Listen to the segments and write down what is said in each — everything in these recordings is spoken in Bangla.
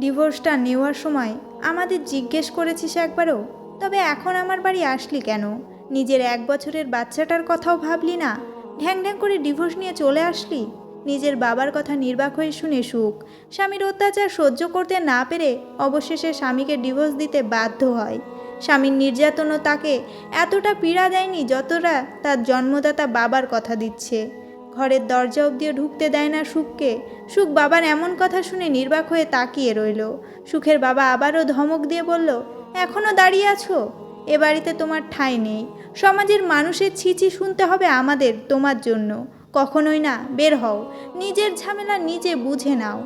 ডিভোর্সটা নেওয়ার সময় আমাদের জিজ্ঞেস করেছিস একবারও? তবে এখন আমার বাড়ি আসলি কেন? নিজের এক বছরের বাচ্চাটার কথাও ভাবলি না? ঢ্যাং ঢ্যাং করে ডিভোর্স নিয়ে চলে আসলি? নিজের বাবার কথা নির্বাক হয়ে শুনে সুখ। স্বামীর অত্যাচার সহ্য করতে না পেরে অবশেষে স্বামীকে ডিভোর্স দিতে বাধ্য হয়। স্বামীর নির্যাতনও তাকে এতটা পীড়া দেয়নি যতটা তার জন্মদাতা বাবার কথা দিচ্ছে। ঘরের দরজা অবধিও ঢুকতে দেয় না সুখকে। সুখ বাবার এমন কথা শুনে নির্বাক হয়ে তাকিয়ে রইল। সুখের বাবা আবারও ধমক দিয়ে বলল এখনও দাঁড়িয়ে আছো? এ বাড়িতে তোমার ঠাঁই নেই। সমাজের মানুষের ছিচি শুনতে হবে আমাদের, তোমার জন্য। কখনোই না, বের হও। নিজের ঝামেলা নিজে বুঝে নাও।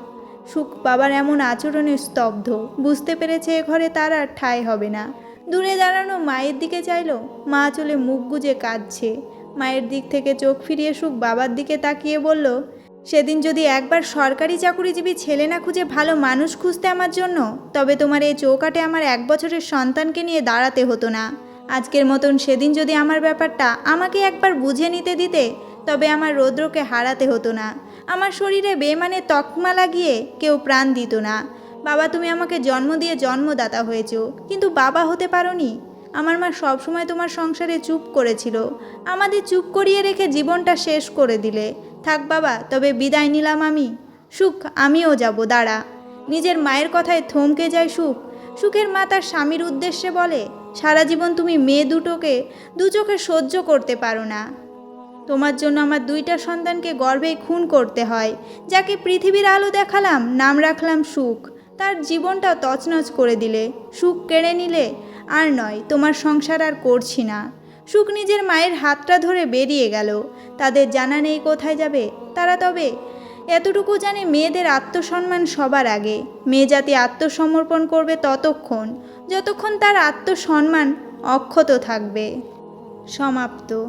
সুখ বাবার এমন আচরণে স্তব্ধ। বুঝতে পেরেছে এ ঘরে তার আর ঠাঁই হবে না। দূরে দাঁড়ানো মায়ের দিকে চাইলো, মা চলে মুখ গুজে কাঁদছে। মায়ের দিক থেকে চোখ ফিরিয়ে সুখ বাবার দিকে তাকিয়ে বলল, সেদিন যদি একবার সরকারি চাকুরিজীবী ছেলে না খুঁজে ভালো মানুষ খুঁজতে আমার জন্য, তবে তোমার এই চৌকাটে আমার এক বছরের সন্তানকে নিয়ে দাঁড়াতে হতো না। আজকের মতন সেদিন যদি আমার ব্যাপারটা আমাকে একবার বুঝে নিতে দিতে, তবে আমার রৌদ্রকে হারাতে হতো না। আমার শরীরে বেমানে তকমা লাগিয়ে কেউ প্রাণ দিত না। বাবা, তুমি আমাকে জন্ম দিয়ে জন্মদাতা হয়েছো, কিন্তু বাবা হতে পারোনি। আমার মা সবসময় তোমার সংসারে চুপ করেছিল। আমাদের চুপ করিয়ে রেখে জীবনটা শেষ করে দিলে। থাক বাবা, তবে বিদায় নিলাম আমি। সুখ, আমিও যাব, দাঁড়া। নিজের মায়ের কথায় থমকে যায় সুখ। সুখের মা তার স্বামীর উদ্দেশ্যে বলে, সারা জীবন তুমি মেয়ে দুটোকে দু চোখে সহ্য করতে পারো না। তোমার জন্য আমার দুইটা সন্তানকে গর্ভে খুন করতে হয়, যাকে পৃথিবীর আলো দেখালাম, নাম রাখলাম সুখ। তার জীবনটা তছনছ করে দিলে। সুখ কেড়ে নিলে আর নয়, তোমার সংসার আর করছি না। সুখ নিজের মায়ের হাতটা ধরে বেরিয়ে গেল। তাদের জানা নেই কোথায় যাবে? তারা তবে এতটুকু জানে মেয়েদের আত্মসম্মান সবার আগে। মেয়ে জাতি আত্মসমর্পণ করবে ততক্ষণ, যতক্ষণ তার আত্মসম্মান অক্ষত থাকবে। সমাপ্ত।